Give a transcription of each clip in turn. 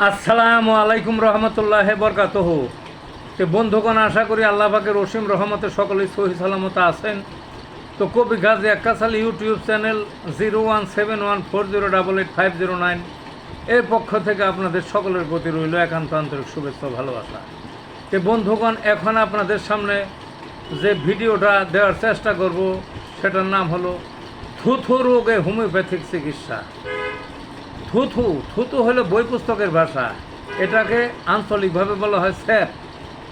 আসসালামু আলাইকুম রহমতুল্লাহ বরকাতহ। তো বন্ধুগণ, আশা করি আল্লাহ পাকের রসিম রহমতে সকলেই সহি সালামত আছেন। তো কবি Gazi একাসাল YouTube channel zero one seven one four zero double eight five zero nine এর পক্ষ থেকে আপনাদের সকলের প্রতি রইল একান্ত আন্তরিক শুভেচ্ছা ভালোবাসা। তো বন্ধুগণ, এখন আপনাদের সামনে যে ভিডিওটা দেওয়ার চেষ্টা করব, সেটার নাম হলো থুথু রোগে হোমিওপ্যাথিক চিকিৎসা। থুথু থুথু হলো বই পুস্তকের ভাষা। এটাকে আঞ্চলিকভাবে বলা হয় স্যাপ।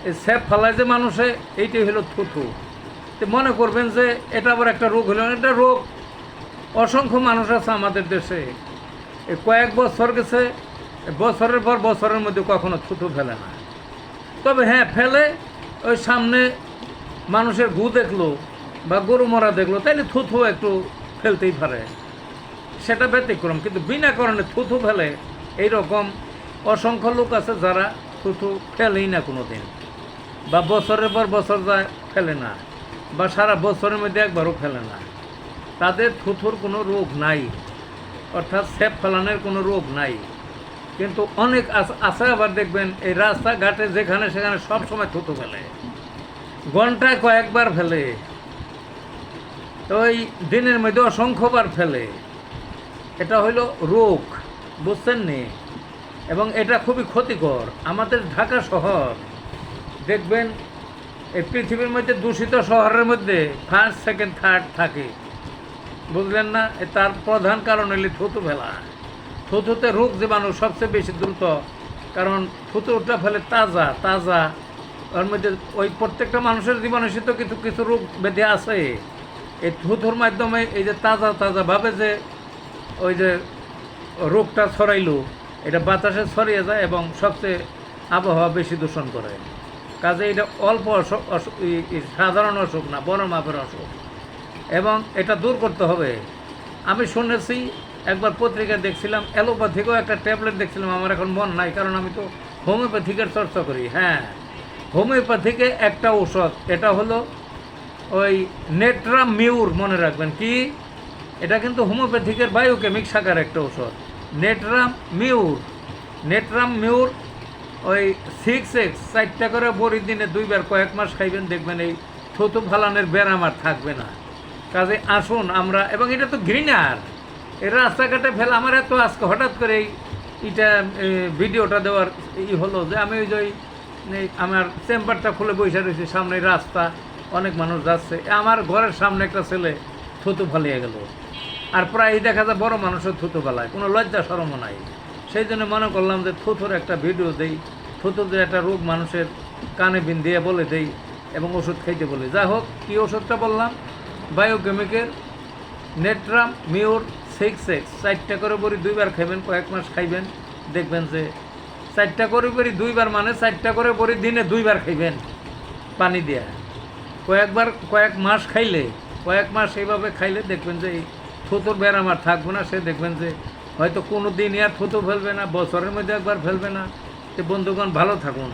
এই স্যাপ ফেলায় যে মানুষে, এইটাই হলো থুথু। তো মনে করবেন যে এটা আবার একটা রোগ হলো, এটা রোগ অসংখ্য মানুষ আছে আমাদের দেশে। কয়েক বছর গেছে, বছরের পর বছরের মধ্যে কখনো থুথু ফেলে না। তবে হ্যাঁ ফেলে, ওই সামনে মানুষের গু দেখল বা গরু মরা দেখল, তাইলে থুথু একটু ফেলতেই পারে। সেটা ব্যতিক্রম, কিন্তু বিনা কারণে থুথু ফেলে এইরকম অসংখ্য লোক আছে যারা থুথু ফেলেই না কোনো দিন বা বছরের পর বছর যায়, ফেলে না। বা সারা বছরের মধ্যে একবারও ফেলে না। তাদের থুথুর কোনো রোগ নাই। অর্থাৎ সেপ ফেলানোর কোনো রোগ নাই। কিন্তু অনেক আছে আবার দেখবেন, এই রাস্তাঘাটে যেখানে সেখানে সব সময় থুতু ফেলে। ঘন্টায় কয়েকবার ফেলে। ওই দিনের মধ্যে অসংখ্যবার ফেলে। এটা হইল রোগ, বুঝছেন নি? এবং এটা খুবই ক্ষতিকর। আমাদের ঢাকা শহর, দেখবেন, এই পৃথিবীর মধ্যে দূষিত শহরের মধ্যে ফার্স্ট সেকেন্ড থার্ড থাকে। বুঝলেন না? তার প্রধান কারণ হইলে থুতু ফেলা। থুতুতে রোগ জীবাণু সবচেয়ে বেশি দ্রুত, কারণ থুতুটা ফেলে তাজা তাজা, ওর মধ্যে ওই প্রত্যেকটা মানুষের জীবাণু সে তো কিছু কিছু রোগ ব্যাধি আছে। এই থুতুর মাধ্যমে এই যে তাজা তাজা ভাবে যে ওই যে রোগটা ছড়াইলো, এটা বাতাসে ছড়িয়ে যায় এবং সবচেয়ে আবহাওয়া বেশি দূষণ করে। কাজে এটা অল্প সাধারণ অসুখ না, বড় মাপের অসুখ। এবং এটা দূর করতে হবে। আমি শুনেছি, একবার পত্রিকায় দেখছিলাম, অ্যালোপ্যাথিকও একটা ট্যাবলেট দেখছিলাম, আমার এখন মন নাই, কারণ আমি তো হোমিওপ্যাথিকের চর্চা করি হ্যাঁ। হোমিওপ্যাথিকে একটা ঔষধ, এটা হলো ওই নেট্রাম মিউর মনে রাখবেন, কি? এটা কিন্তু হোমিওপ্যাথিকের বায়োকেমিক শাখার একটা ওষুধ নেটরাম মিউর। নেটরাম মিউর ওই সিক্স এক্স চারটা করে বড়ি দিনে দুইবার কয়েক মাস খাইবেন, দেখবেন এই থুতু ফালানের ব্যারাম আর থাকবে না। কাজে আসুন আমরা, এবং এটা তো গ্রিনার। এই রাস্তাঘাটে ফেলা আমার এত আজকে হঠাৎ করে এই এটা ভিডিওটা দেওয়ার ই হলো যে আমি ওই যে আমার চেম্বারটা খুলে বসে রয়েছি, সামনে রাস্তা, অনেক মানুষ যাচ্ছে। আমার ঘরের সামনে একটা ছেলে থুতু ফালিয়ে গেল। আর প্রায় দেখা যায় বড় মানুষের থুতু ফেলায় কোনো লজ্জা সরমও নাই। সেই জন্য মনে করলাম যে থুতুর একটা ভিডিও দেই থুতুর যে একটা রোগ মানুষের কানে বিন দিয়ে বলে দেই এবং ওষুধ খাইতে বলে। যা হোক, কী ওষুধটা বললাম? বায়োকেমিকের নেট্রাম মিওর সিক্স এক্স চারটা করে বড়ি দুইবার খাইবেন, কয়েক মাস খাইবেন, দেখবেন যে চারটা করে বড়ি দুইবার মানে চারটা করে বড়ি দিনে দুইবার খাইবেন পানি দেয়া। কয়েকবার, কয়েক মাস খাইলে, কয়েক মাস এইভাবে খাইলে দেখবেন যে থুতুর ব্যারাম আর থাকব না, সে দেখবেন যে হয়তো কোনো দিন আর থুতু ফেলবে না, বছরের মধ্যে একবার ফেলবে না। যে বন্ধুগণ, ভালো থাকুন।